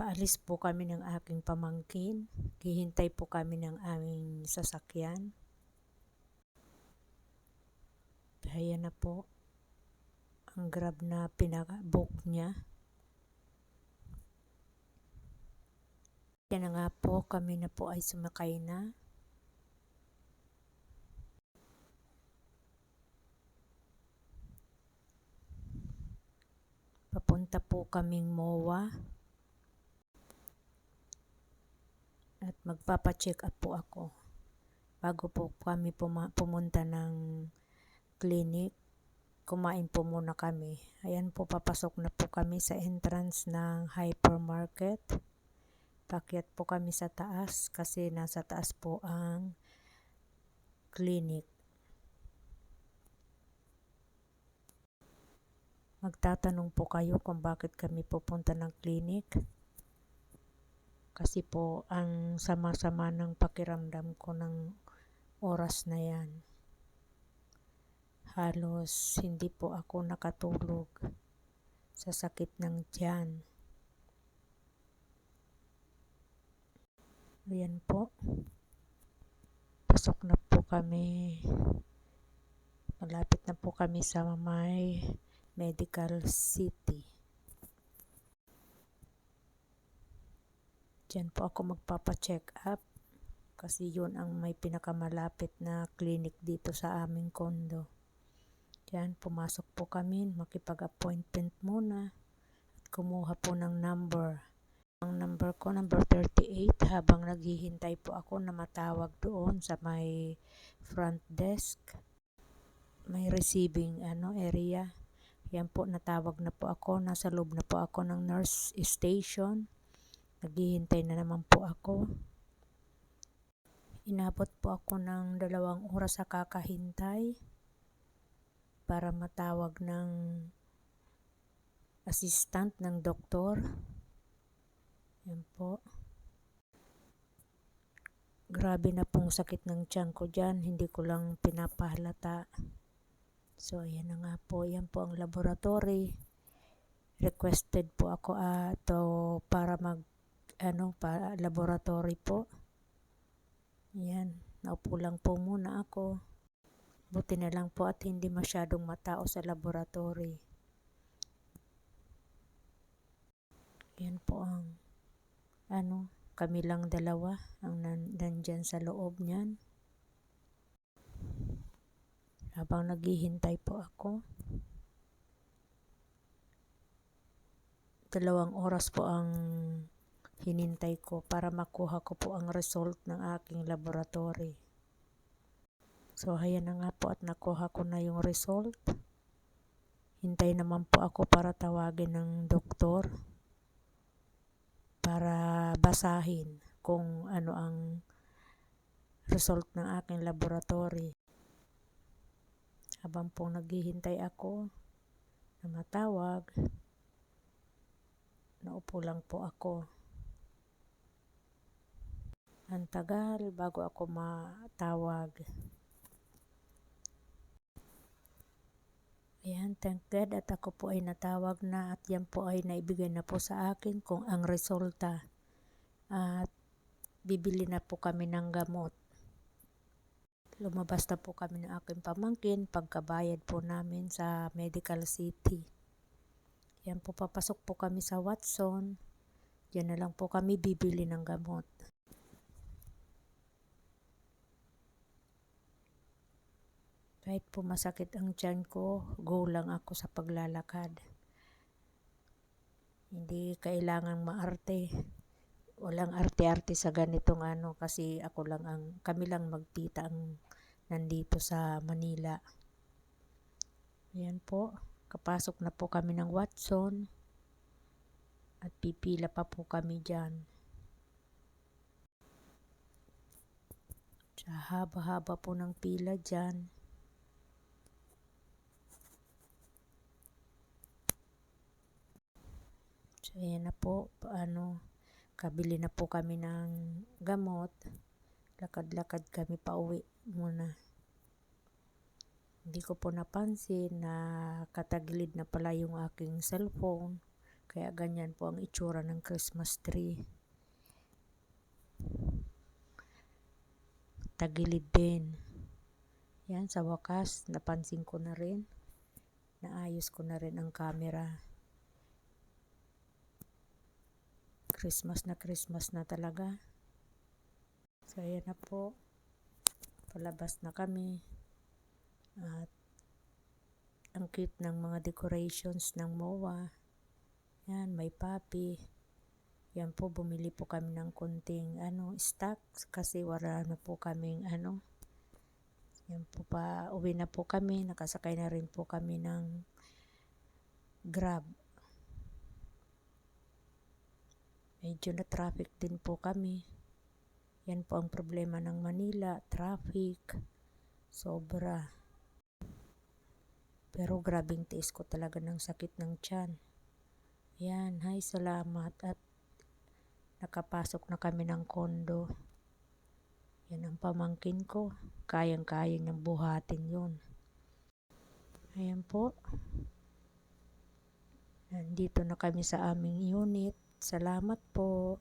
Paalis po kami ng aking pamangkin. Hihintay po kami ng aming sasakyan. Kaya na po ang grab na pinaka-book niya. Kaya na nga po, kami na po ay sumakay na. Papunta po kaming MOA. At magpapacheck up po ako. Bago po kami puma- pumunta ng clinic, kumain po muna kami. Ayan po, papasok na po kami sa entrance ng hypermarket. Pakyat po kami sa taas kasi nasa taas po ang clinic. Magtatanong po kayo kung bakit kami pupunta ng clinic. Kasi po ang sama-sama ng pakiramdam ko ng oras na yan. Halos hindi po ako nakatulog sa sakit ng tiyan. Ayan po. Pasok na po kami. Malapit na po kami sa may medical city. Diyan po ako magpapa-check up kasi yun ang may pinakamalapit na clinic dito sa aming kondo. Diyan, pumasok po kami, makipag-appointment muna at kumuha po ng number. Ang number ko, number 38, habang naghihintay po ako na matawag doon sa may front desk. May receiving ano area. Yan po, natawag na po ako. Nasa loob na po ako ng nurse station. Naghihintay na naman po ako. Inabot po ako ng dalawang oras sa kakahintay para matawag ng assistant ng doktor. Yan po. Grabe na pong sakit ng tiyan ko dyan. Hindi ko lang pinapahalata. So, ayan na nga po. Yan po ang laboratory. Requested po ako uh, to para mag ano para laboratory po. Yan. Naupo lang po muna ako. Buti na lang po at hindi masyadong matao sa laboratory. Yan po ang ano, kami lang dalawa ang nan, nandyan sa loob niyan. Habang naghihintay po ako, dalawang oras po ang hinintay ko para makuha ko po ang result ng aking laboratory. So, ayan na nga po at nakuha ko na yung result. Hintay naman po ako para tawagin ng doktor para basahin kung ano ang result ng aking laboratory habang po naghihintay ako na matawag, naupo lang po ako. Ang tagal bago ako matawag. Ayan, thank God at ako po ay natawag na at yan po ay naibigay na po sa akin kung ang resulta. At bibili na po kami ng gamot. Lumabas na po kami ng aking pamangkin pagkabayad po namin sa Medical City. Yan po, papasok po kami sa Watson. Diyan na lang po kami bibili ng gamot. Kahit po masakit ang tiyan ko, go lang ako sa paglalakad. Hindi kailangang maarte walang arte-arte sa ganitong ano kasi ako lang ang kami lang magtita ang nandito sa Manila. Ayan po, kapasok na po kami ng Watson at pipila pa po kami dyan. Sa haba-haba po ng pila dyan. So, ayan na po, paano, Kabili na po kami ng gamot. Lakad-lakad kami pa uwi muna. Hindi ko po napansin na katagilid na pala yung aking cellphone. Kaya ganyan po ang itsura ng Christmas tree. Tagilid din. Yan, sa wakas, napansin ko na rin. Naayos ko na rin ang camera. Christmas na Christmas na talaga. So, ayan na po. Palabas na kami. At ang cute ng mga decorations ng MOA. Yan, may papi. Yan po, bumili po kami ng konting ano, stock kasi wala na po kaming ano. Yan po pa, uwi na po kami. Nakasakay na rin po kami ng Grab. Medyo na traffic din po kami. Yan po ang problema ng Manila, traffic. Sobra. Pero grabing tiis ko talaga ng sakit ng tiyan. Yan, hay salamat at nakapasok na kami ng kondo. Yan ang pamangkin ko. Kayang-kaya niyang buhatin yun. Ayan po. Nandito na kami sa aming unit. Salamat po.